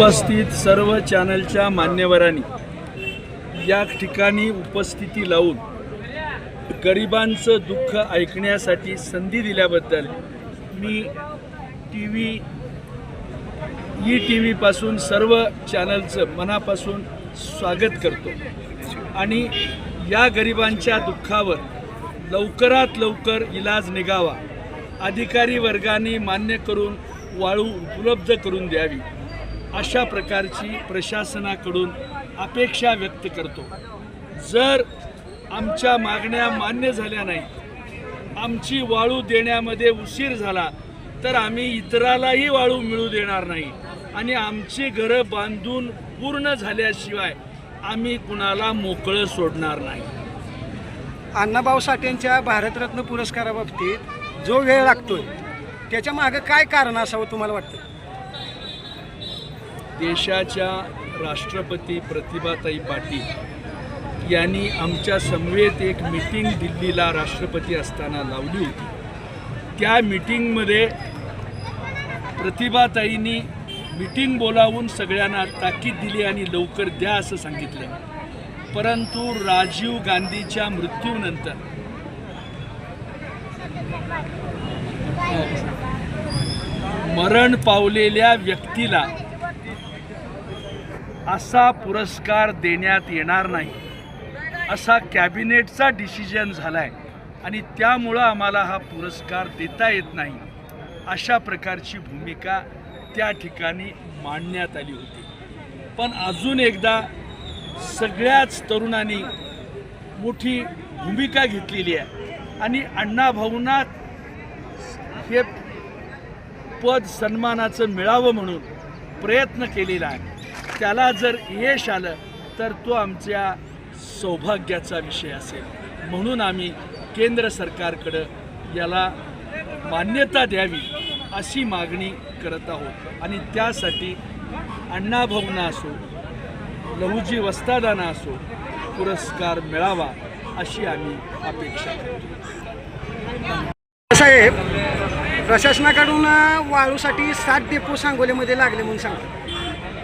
उपस्थित सर्व चॅनलच्या मान्यवरांनी या ठिकाणी उपस्थिती लावून गरिबांचं दुःख ऐकण्यासाठी संधी दिल्याबद्दल मी टी व्ही ई टी व्हीपासून सर्व चॅनलचं मनापासून स्वागत करतो. आणि या गरिबांच्या दुःखावर लवकरात लवकर इलाज निघावा अधिकारी वर्गाने मान्य करून वाळू उपलब्ध करून द्यावी. अशा प्रकारची प्रशासनाकडून अपेक्षा व्यक्त करतो. जर आमच्या मागण्या मान्य झाल्या नाही आमची वाळू देण्यामध्ये उशीर झाला तर आम्ही इतरालाही वाळू मिळू देणार नाही आणि आमची घरं बांधून पूर्ण झाल्याशिवाय आम्ही कुणाला मोकळं सोडणार नाही. अण्णाभाऊ साठेंच्या भारतरत्न पुरस्काराबाबतीत जो वेळ लागतोय त्याच्या मागं काय कारण असावं तुम्हाला वाटतं? देशाच्या राष्ट्रपती प्रतिभाताई पाटील यांनी आमच्या समवेत एक मीटिंग दिल्लीला राष्ट्रपती असताना लावली होती. त्या मिटिंगमध्ये प्रतिभाताईंनी मिटिंग बोलावून सगळ्यांना ताकीद दिली आणि लवकर द्या असं सांगितलं. परंतु राजीव गांधीच्या मृत्यूनंतर मरण पावलेल्या व्यक्तीला असा पुरस्कार देण्यात येणार नाही. असा कॅबिनेटचा डिसिजन झाला आहे आणि त्यामुळं आम्हाला हा पुरस्कार देता येत नाही अशा प्रकारची भूमिका त्या ठिकाणी मांडण्यात आली होती. पण अजून एकदा सगळ्याच तरुणांनी मोठी भूमिका घेतलेली आहे आणि अण्णाभाऊंना हे पद सन्मानाचं मिळावं म्हणून प्रयत्न केलेला आहे. त्याला जर यश आलं तर तो आमच्या सौभाग्याचा विषय असेल. म्हणून आम्ही केंद्र सरकारकडं याला मान्यता द्यावी अशी मागणी करत आहोत. आणि त्यासाठी अण्णाभाऊंना असो लहुजी वस्तादांना असो पुरस्कार मिळावा अशी आम्ही अपेक्षा करतो. साहेब प्रशासनाकडून वाळूसाठी सात डेपो सांगोलीमध्ये लागले म्हणून सांगतो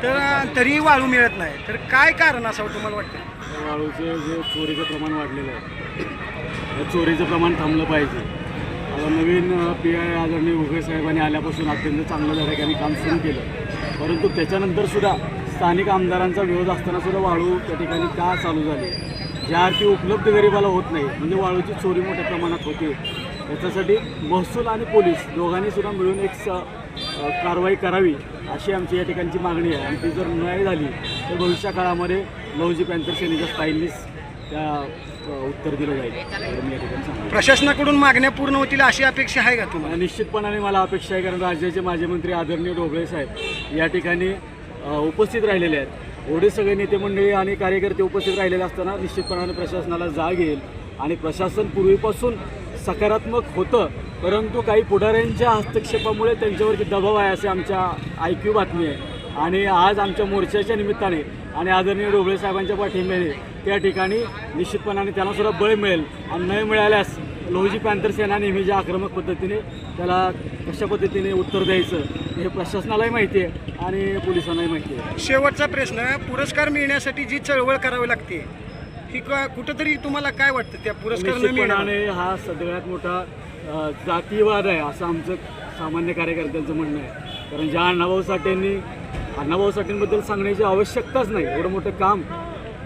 तर तरीही वाळू मिळत नाही. तर काय कारण असावं तुम्हाला वाटतं? वाळूचं जे चोरीचं प्रमाण वाढलेलं आहे या चोरीचं प्रमाण थांबलं पाहिजे. आता नवीन पी आय आदरणीय उघे साहेबांनी आल्यापासून अत्यंत चांगलं धडाक्याने काम सुरू केलं. परंतु त्याच्यानंतर सुद्धा स्थानिक आमदारांचा विरोध असताना सुद्धा वाळू त्या ठिकाणी का चालू झाली? ज्या अर्थी उपलब्ध गरिबाला होत नाही म्हणजे वाळूची चोरी मोठ्या प्रमाणात होते. याच्यासाठी महसूल आणि पोलीस दोघांनी सुद्धा मिळून एक स कारवाई करावी अशी आमची या ठिकाणची मागणी आहे. आणि ती जर नाही झाली तर भविष्य काळामध्ये लवजी पॅन्थर सेनेच्या स्टाईलनीच त्या उत्तर दिलं जाईल. मी या ठिकाणी सांगतो. प्रशासनाकडून मागण्या पूर्ण होतील अशी अपेक्षा आहे का तुम्हाला? निश्चितपणाने मला अपेक्षा आहे कारण राज्याचे माजी मंत्री आदरणीय ढोबळे साहेब या ठिकाणी उपस्थित राहिलेले आहेत. एवढे सगळे नेते मंडळी आणि कार्यकर्ते उपस्थित राहिलेले असताना निश्चितपणाने प्रशासनाला जाग येईल आणि प्रशासन पूर्वीपासून सकारात्मक होतं परंतु काही पुढाऱ्यांच्या हस्तक्षेपामुळे त्यांच्यावरती दबाव आहे असे आमच्या ऐक्यू बातमी आहे. आणि आज आमच्या मोर्चाच्या निमित्ताने आणि आदरणीय ढोबळे साहेबांच्या पाठिंब्याने त्या ठिकाणी निश्चितपणाने त्यांना सुद्धा बळ मिळेल आणि नाही मिळाल्यास लोहजी पॅन्थर सेना नेहमी ज्या आक्रमक पद्धतीने त्याला कशा पद्धतीने उत्तर द्यायचं हे प्रशासनालाही माहिती आहे आणि पोलिसांनाही माहिती आहे. शेवटचा प्रश्न पुरस्कार मिळण्यासाठी जी चळवळ करावी लागते ही कुठंतरी तुम्हाला काय वाटतं त्या पुरस्कार न हा सगळ्यात मोठा जातीवाद आहे असं आमचं सामान्य कार्यकर्त्यांचं म्हणणं आहे. कारण ज्या अण्णाभाऊ साठेंनी अण्णाभाऊ साठेंबद्दल सांगण्याची आवश्यकताच नाही. एवढं मोठं काम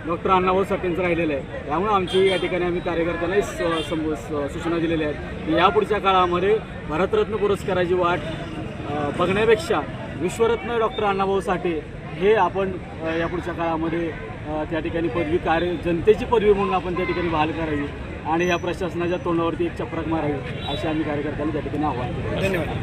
डॉक्टर अण्णाभाऊ साठेंचं राहिलेलं आहे. त्यामुळे आमची या ठिकाणी आम्ही कार्यकर्त्यांनाही स- सम- सूचना दिलेल्या आहेत की यापुढच्या काळामध्ये भारतरत्न पुरस्काराची वाट बघण्यापेक्षा विश्वरत्न डॉक्टर अण्णाभाऊ साठे हे आपण या यापुढच्या काळामध्ये त्या ठिकाणी पदवी कार्य जनतेची पदवी म्हणून आपण त्या ठिकाणी बहाल करावी. आणि या प्रशासनाच्या तोंडावरती एक चपराक मारावी असे आम्ही कार्यकर्त्यांना त्या ठिकाणी आव्हान केलं. धन्यवाद.